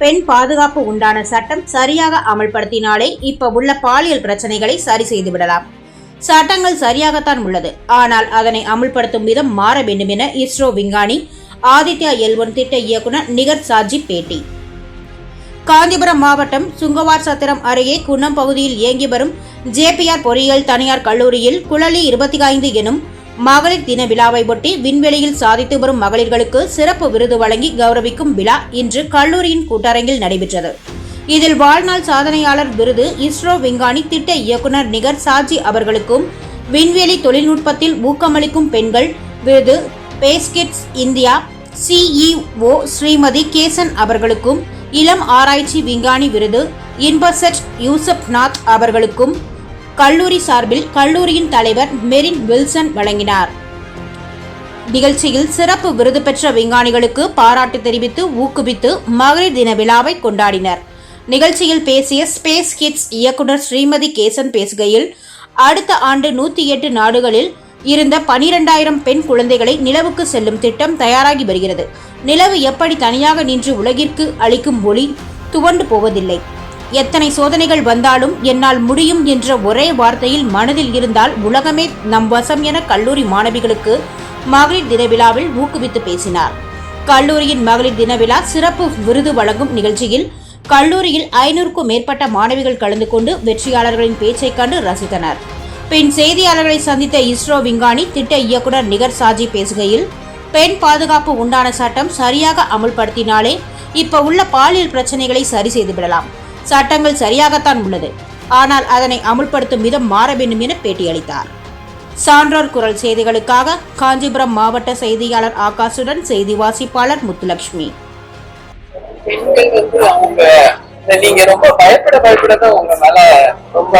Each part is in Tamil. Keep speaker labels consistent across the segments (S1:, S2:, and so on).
S1: பெண் பாதுகாப்பு உண்டான சட்டம் சரியாக அமல்படுத்தினாலே இப்ப உள்ள பாலியல் பிரச்சனைகளை சரி செய்து விடலாம். சட்டங்கள் சரியாகத்தான் உள்ளது. ஆனால் அதனை அமுல்படுத்தும் விதம் மாற வேண்டும் என இஸ்ரோ விஞ்ஞானி ஆதித்யா எல்வன் திட்ட இயக்குனர் நிகர் சாஜி பேட்டி. காஞ்சிபுரம் மாவட்டம் சுங்கவார் சத்திரம் அருகே குன்னம் பகுதியில் இயங்கி வரும் ஜேபிஆர் பொறியியல் தனியார் கல்லூரியில் குழலி இருபத்தி ஐந்து எனும் மகளிர் தின விழாவை ஒட்டி விண்வெளியில் சாதித்து வரும் மகளிர்களுக்கு சிறப்பு விருது வழங்கி கௌரவிக்கும் விழா இன்று கல்லூரியின் கூட்டரங்கில் நடைபெற்றது. இதில் வாழ்நாள் சாதனையாளர் விருது இஸ்ரோ விஞ்ஞானி திட்ட இயக்குனர் நிகர் சாஜி அவர்களுக்கும் விண்வெளி தொழில்நுட்பத்தில் ஊக்கமளிக்கும் பெண்கள் விருது baskets India CEO Shrimati Kesan அவர்களுக்கும் இளம் ஆராய்ச்சி விஞ்ஞானி விருது இன்பசெட் யூசப் நாத் அவர்களுக்கும் கல்லூரி சார்பில் கல்லூரியின் தலைவர் மெரின் வில்சன் வழங்கினார். நிகழ்ச்சியில் சிறப்பு விருது பெற்ற விஞ்ஞானிகளுக்கு பாராட்டு தெரிவித்து ஊக்குவித்து மகளிர் தின விழாவை கொண்டாடினர். நிகழ்ச்சியில் பேசிய ஸ்பேஸ் கிட்ஸ் இயக்குனர் ஸ்ரீமதி கேசன் பேசுகையில் அடுத்த ஆண்டு நூத்தி எட்டு நாடுகளில் இருந்த பனிரெண்டாயிரம் பெண் குழந்தைகளை நிலவுக்கு செல்லும் திட்டம் தயாராகி வருகிறது. நிலவு எப்படி தனியாக நின்று உலகிற்கு அளிக்கும் ஒளி துவண்டு போவதில்லை. எத்தனை சோதனைகள் வந்தாலும் என்னால் முடியும் என்ற ஒரே வார்த்தையில் மனதில் இருந்தால் உலகமே நம் வசம் என கல்லூரி மாணவிகளுக்கு மகளிர் தின விழாவில் ஊக்குவித்து பேசினார். கல்லூரியின் மகளிர் தின விழா சிறப்பு விருது வழங்கும் நிகழ்ச்சியில் கல்லூரியில் ஐநூறுக்கும் மேற்பட்ட மாணவிகள் கலந்து கொண்டு வெற்றியாளர்களின் பேச்சை கண்டு ரசித்தனர். பின் செய்தியாளர்களை சந்தித்த இஸ்ரோ விஞ்ஞானி திட்ட இயக்குனர் நிகர் சாஜி பேசுகையில் பெண் பாதுகாப்பு உண்டான சட்டம் சரியாக அமுல்படுத்தினாலே இப்ப உள்ள பாலியல் பிரச்சனைகளை சரி செய்து விடலாம். சட்டங்கள் சரியாகத்தான் உள்ளது. ஆனால் அதனை அமுல்படுத்தும் விதம் மாற வேண்டும் என பேட்டியளித்தார். சான்றோர் குரல் செய்திகளுக்காக காஞ்சிபுரம் மாவட்ட செய்தியாளர் ஆகாஷுடன் செய்தி வாசிப்பாளர் முத்துலட்சுமி.
S2: பெண்கள் வந்து அவங்க நீங்க ரொம்ப பயப்பட பயப்பட உங்க மேல ரொம்ப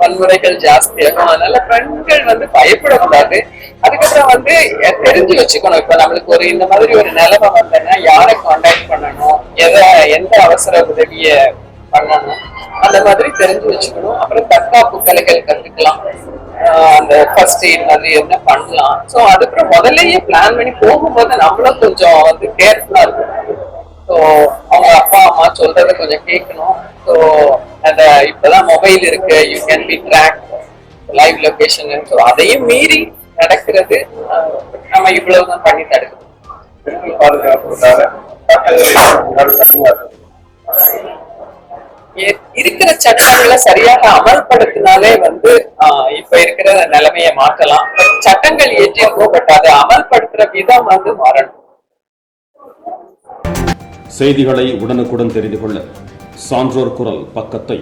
S2: வன்முறைகள் ஜாஸ்தியாகும் அதனால பெண்கள் வந்து பயப்படக்கூடாது. அதுக்கப்புறம் வந்து தெரிஞ்சு வச்சுக்கணும். இப்ப நம்மளுக்கு ஒரு இந்த மாதிரி ஒரு நிலைமை வந்தேன்னா யாரை கான்டாக்ட் பண்ணணும்? எதை எந்த அவசர உதவிய பண்ணணும் அந்த மாதிரி தெரிஞ்சு வச்சுக்கணும். அப்புறம் தற்காப்பு கலைகள் கத்துக்கலாம். ஆஹ் அந்த ஃபர்ஸ்ட் எய்ட் மாதிரி என்ன பண்ணலாம். ஸோ அதுக்கப்புறம் முதல்லயே பிளான் பண்ணி போகும்போது நம்மளும் கொஞ்சம் வந்து கேர்ஃபுல்லா இருக்கணும். ஸோ அவங்க அப்பா அம்மா சொல்றத கொஞ்சம் கேட்கணும். ஸோ அந்த இப்பதான் மொபைல் இருக்கு. You can be track live location so அதையும் மீறி நடக்கிறது. நம்ம இவ்வளவுதான் பண்ணி தடுக்கணும் பாதுகாப்பு இருக்கிற சட்டங்களை சரியாக அமல்படுத்தினாலே வந்து ஆஹ், இப்ப இருக்கிற நிலைமையை மாற்றலாம். சட்டங்கள் ஏற்றிருக்கோம் பட் அதை அமல்படுத்துற விதம் வந்து மாறணும்.
S3: செய்திகளை உடனுக்குடன் தெரிந்து கொள்ள சான்றோர் குரல் பக்கத்தை